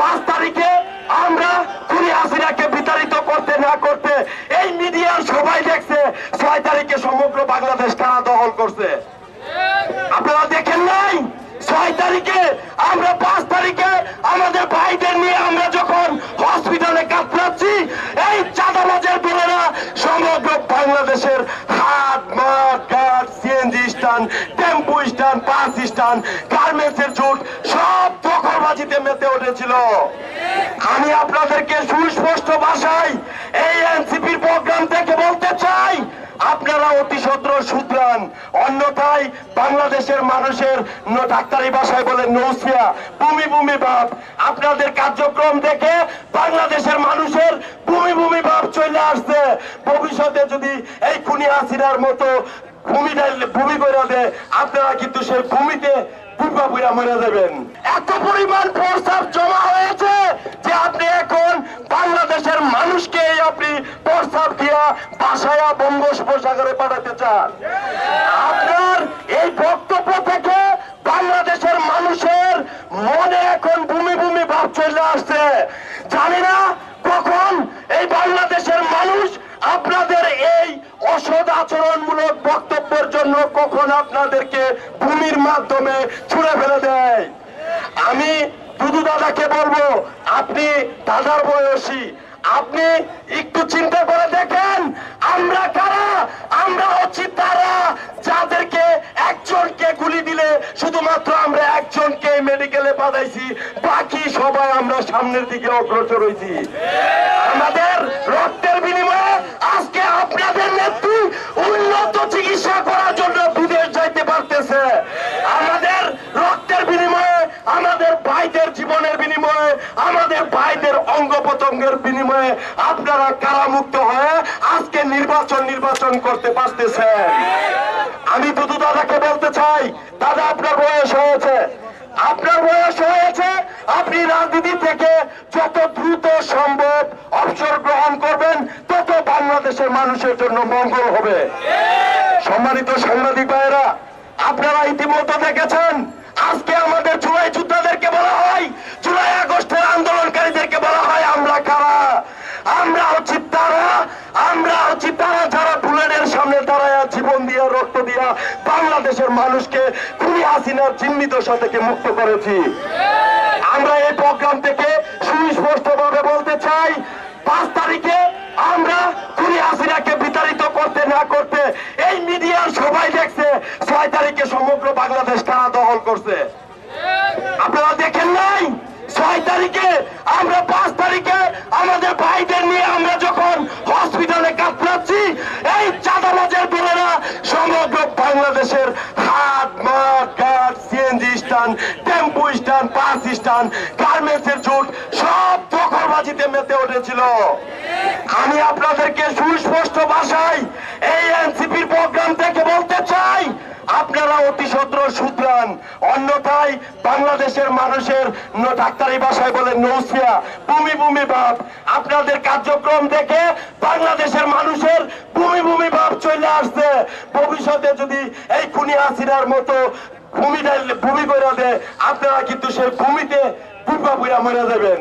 পাঁচ তারিখে আমরা খুনি হাসিনাকে বিতাড়িত করতে না করতে এই মিডিয়ার সবাই দেখছে ছয় তারিখে সমগ্র বাংলাদেশ কারা দখল করছে। আপনারা দেখেন নাই? ছয় তারিখে আমরা পাঁচ তারিখে আমাদের ভাইদের নিয়ে আমরা যখন হসপিটালে কাতরাচ্ছি, এই চাঁদাবাজের দলেরা সমগ্র বাংলাদেশের হাট মাঠ ঘাট CNG stand, tempo stand, bus stand, গার্মেন্টসের জুট দখলবাজিতে মেতে উঠেছিল। আমি আপনাদেরকে সুস্পষ্ট ভাষায় এই এনসিপির প্রোগ্রাম থেকে বলতে চাই, আপনারা অতি সত্র শুধরান অন্যথায় বাংলাদেশের মানুষের ডাক্তারি ভাষায় বলে নৌসিয়া, ভূমি ভূমি ভাব। আপনাদের কার্যক্রম দেখে বাংলাদেশের মানুষের ভূমি ভূমি ভাব চলে আসছে। ভবিষ্যতে যদি এই খুনি হাসিনার মতো ভূমি ভূমি করে দেয়, আপনারা কিন্তু সেই ভূমিতে মারা এত পরিমাণ প্রস্তাব জমা হয়েছে যে আপনি এখন বাংলাদেশের মানুষকে আপনি প্রস্তাব দিয়া বাসায়া পাঠাতে চান। আপনার এই বক্তব্য থেকে বাংলাদেশের মানুষের মনে এখন ভূমি ভূমি ভাব চলে আসছে। জানি না কখন এই বাংলাদেশের মানুষ আপনাদের এই অসৎ বক্তব্যের জন্য কখন আপনাদেরকে ভূমির মাধ্যমে ছুড়ে ফেলে দেয়। আমি দুদু দাদাকে বলব, আপনি দাদার বয়সী, আপনি একটু চিন্তা করে দেখেন আমরা কারা, আমরা হচ্ছি তারা যাদেরকে একজনকে গুলি দিলে শুধুমাত্র আমরা একজনকে মেডিকেলে পাঠাইছি, বাকি সবাই আমরা সামনের দিকে অগ্রসর হয়েছি আমাদের রক্তের উন্নত চিকিৎসা করার জন্য বিদেশ যাইতে পারতেছে। আমাদের রক্তের বিনিময়ে, আমাদের ভাইদের জীবনের বিনিময়ে, আমাদের ভাইদের অঙ্গ প্রত্যঙ্গের বিনিময়ে আপনারা কারামুক্ত হয়ে আজকে নির্বাচন নির্বাচন করতে পারতেছেন আমি দুদু দাদাকে বলতে চাই, দাদা আপনার বয়স হয়েছে। আপনার বয়স হয়েছে, আপনি রাজনীতি থেকে যত দ্রুত সম্ভব অবসর গ্রহণ করবেন, তত বাংলাদেশের মানুষের জন্য মঙ্গল হবে। সম্মানিত সাংবাদিক ভাইয়েরা, আপনারা ইতিমধ্যে দেখেছেন, আজকে আমাদের জুলাই যোদ্ধাদেরকে বলা হয়, জুলাই আগস্টের আন্দোলনকারীদেরকে বলা হয় আমরা কারা? আমরা হচ্ছি তারা, আমরা হচ্ছি তারা যারা বুলেটের সামনে দাঁড়ায় জীবন দিয়া, রক্ত দিয়া বাংলাদেশের মানুষকে খুনি হাসিনার চিহ্নিত থেকে মুক্ত করেছি। আমরা এই প্রোগ্রাম থেকে সুস্পষ্ট ভাবে বলতে চাই, পাঁচ তারিখে আমরা খুনি হাসিনাকে বিতাড়িত করতে না করতে এই মিডিয়ার সবাই দেখছে ছয় তারিখে সমগ্র বাংলাদেশ কারা দখল করছে আপনারা দেখেন নাই ছয় তারিখে, আমরা পাঁচ তারিখে আমাদের ভাইদের নিয়ে আমরা যখন হসপিটালে কাতরাচ্ছি এই চাঁদাবাজের দলেরা সমগ্র বাংলাদেশের উঠেছিল। আমি আপনাদেরকে সুস্পষ্ট ভাষায় এই এনসিপির প্রোগ্রাম থেকে বলতে চাই আপনারা অতি সত্র শুধরান অন্যথায় বাংলাদেশের মানুষের ডাক্তারি ভাষায় বলে নৌসিয়া, ভূমি ভূমি ভাব। আপনাদের কার্যক্রম দেখে বাংলাদেশের মানুষের ভূমি ভূমি ভাব চলে আসছে। ভবিষ্যতে যদি এই খুনি হাসিনার মতো ভূমি ভূমি করে দেয়, আপনারা কিন্তু সেই ভূমিতে বুড়া মরে যাবেন।